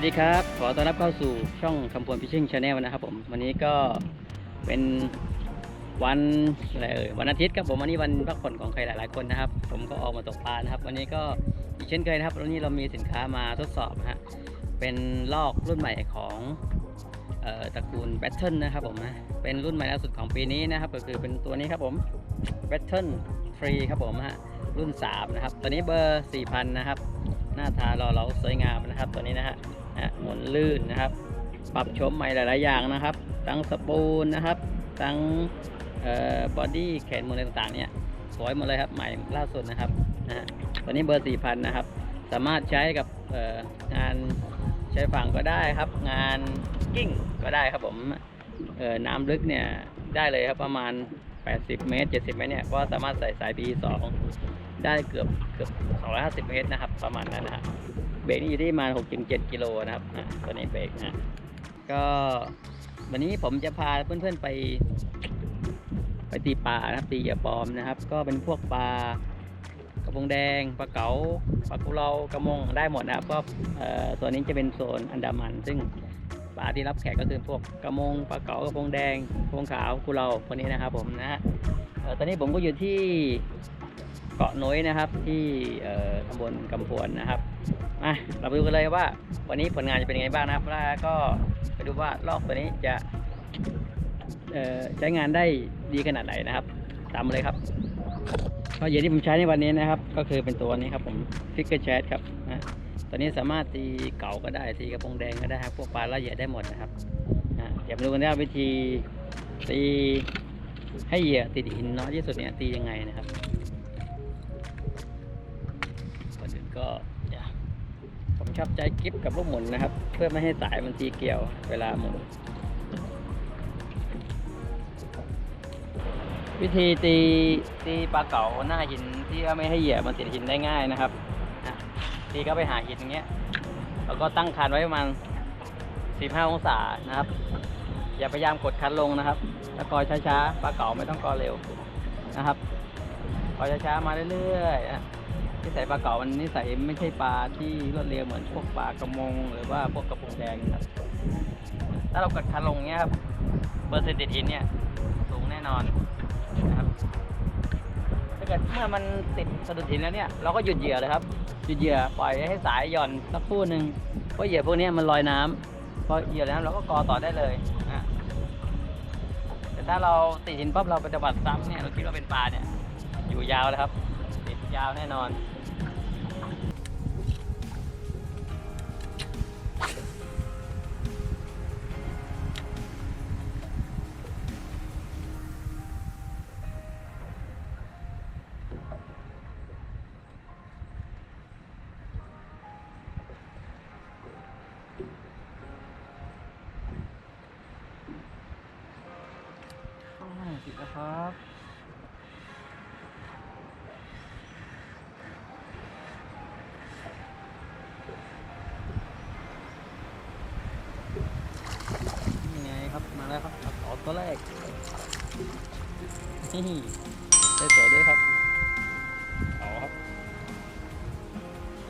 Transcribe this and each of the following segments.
วัสดีครับ ขอต้อนรับเข้าสู่ช่องคำพวนฟิชชิ่งชาแนลนะครับผม วันนี้ก็เป็นวันอะไรเอ่ยวันอาทิตย์ครับผมวันนี้วันพักผ่อนของใครหลายๆคนนะครับ ผมก็ออกมาตกปลานะครับ วันนี้ก็อีกเช่นเคยนะครับวันนี้เรามีสินค้ามาทดสอบนะฮะเป็นลอกรุ่นใหม่ของออตระกูลแบทเทิลนะครับผมนะเป็นรุ่นใหม่ล่าสุดของปีนี้นะครับ ก็คือเป็นตัวนี้ครับผมแบทเทิลฟรีครับผมฮะรุ่น 3 นะครับ ตัวนี้เบอร์ 4,000 นะครับ หน้าตาหล่อเหลาสวยงามนะครับตัวนี้นะฮะ นะฮะหมุนลื่นนะครับ ปรับโฉมใหม่หลายๆอย่างนะครับ ทั้งสปูลนะครับ ทั้งบอดี้แขนมืออะไรต่างๆเนี่ยสวยหมดเลยครับใหม่ล่าสุดนะครับนะฮะตัวนี้เบอร์4,000นนะครับ สามารถใช้กับงานใช้ฝั่งก็ได้ครับ งานกิ้งก็ได้ครับผมน้ำลึกเนี่ยได้เลยครับประมาณ 80 เมตร 70 เมตรเนี่ยก็สามารถใส่สาย B2 ได้เกือบเกือบ250 เมตรนะครับ ประมาณนั้นนะฮะ เบรกนี่อยู่ที่ประมาณ6-7กิโลนะครับตัวนี้เบรกนะก็วันนี้ผมจะพาเพื่อนๆไป ไปตีปลานะครับตีเหยื่อปลอมนะครับ ก็เป็นพวกปลากระพงแดงปลาเก๋าปลากุเลากระมงได้หมดนะครับ ก็เอ่อตัวนี้จะเป็นโซนอันดามัน ซึ่งปลาที่รับแขกก็คือพวกกระมงปลาเก๋ากระพงแดงกระพงขาวกุเลาพวกนี้นะครับผมนะฮะตอนนี้ผมก็อยู่ที่เกาะน้อยนะครับที่ตำบลกำพวนนะครับ มาเราไปดูกันเลยว่า วันนี้ผลงานจะเป็นยังไงบ้างนะครับแล้วก็ไปดูว่าลอกตัวนี้จะใช้งานได้ดีขนาดไหนนะครับ ตามมาเลยครับก็เหยื่อที่ผมใช้ในวันนี้นะครับ ก็คือเป็นตัวนี้ครับผมฟิกเกอร์แชทครับนะตัวนี้สามารถตีเก่าก็ได้ตีกระพงแดงก็ได้ครับพวกปลาละเอียดได้หมดนะครับเดี๋ยวมาดูกันว่าวิธีตีให้เหยื่อติดหินน้อยที่สุดเนี่ยตียังไงนะครับ ผมชอบใจกิฟกับลูกหมุนนะครับ เพื่อไม่ให้สายมันตีเกี่ยวเวลาหมุน วิธีตีตีปลาเก๋าหน้าหินที่ว่าไม่ให้เหยียบมันติดหินได้ง่ายนะครับตีก็ไปหาหินอย่างเงี้ยแล้วก็ตั้งคันไว้ประมาณ15 องศานะครับ อย่าพยายามกดคันลงนะครับแล้วกอยช้าๆปลาเก๋าไม่ต้องกอเร็วนะครับกอยช้าๆมาเรื่อยๆ นิสัยปลาเก๋ามันนิสัยไม่ใช่ปลาที่รวดเร็วเหมือนพวกปลากระมง หรือว่าพวกกระพงแดงนะครับ ถ้าเรากดคันลงเนี้ยครับเปอร์เซนต์ติดหินเนี่ยสูงแน่นอนนะครับถ้าเกิดเมื่อมันติดสะดุดหินแล้วเนี่ยเราก็หยุดเหยื่อเลยครับหยุดเหยื่อปล่อยให้สายหย่อนสักครู่หนึ่งเพราะเหยื่อพวกนี้มันลอยน้ำพอเหยื่อแล้วเราก็กอต่อได้เลยอะแต่ถ้าเราติดหินปั๊บเราปฏิบัติซ้ำเนี่ยเราคิดว่าเป็นปลาเนี่ยอยู่ยาวเลยครับ ยาวแน่นอนติดแล้วครับ นี่ไงครับมาแล้วครับขอ ตัวแรกนี่ได้สวยด้วยครับเอาครับ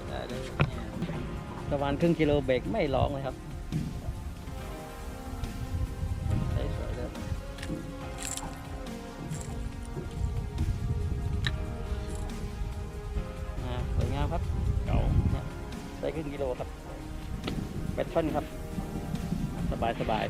ได้เลยเนี่ยประมาณครึ่งกิโลเบรกไม่ร้องเลยครับได้สวยเลยอ่าสวยงามครับเก่าเนี่ยได้ครึ่งกิโลครับแบตชั่นครับ สบายสบาย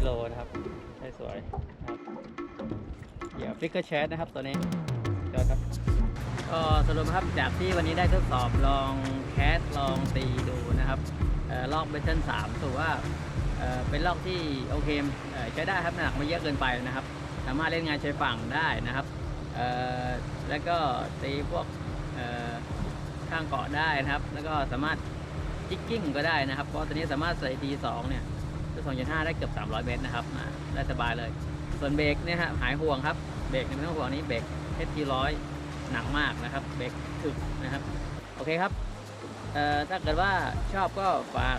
กิโลนะครับไซส์สวยครับเดี๋ยวฟลิกเกอร์แชทนะครับตัวนี้ยอดครับก็สรุปนะครับจากที่วันนี้ได้ทดสอบลองแคสลองตีดูนะครับออลอกเบสเทนสามถือว่าเเป็นลอกที่โอเคเออใช้ได้ครับหนักไม่เยอะเกินไปนะครับ สามารถเล่นงานชายฝั่งได้นะครับแล้วก็ตีพวกข้างเกาะได้นะครับ แล้วก็สามารถจิกกิ้งก็ได้นะครับ เพราะตัวนี้สามารถใส่ทีสองเนี่ย คือ2.5 ได้เกือบ 300 เมตรนะครับได้สบายเลย ส่วนเบรกเนี่ยฮะหายห่วงครับ เบรกใไม่ต้องห่วงนี้เบรกเอสทีร้อยหนักมากนะครับ เบรกถึกนะครับ โอเคครับถ้าเกิดว่าชอบก็ฝาก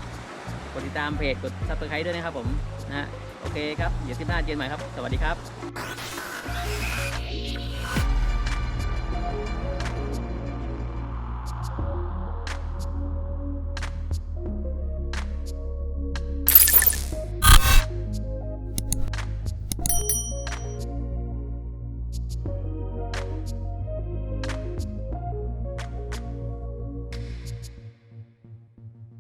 กดติดตามเพจกดซับสไครต์ด้วยนะครับผมนะโอเคครับเดี๋ยวที่หน้าเจนใหม่ครับ สวัสดีครับ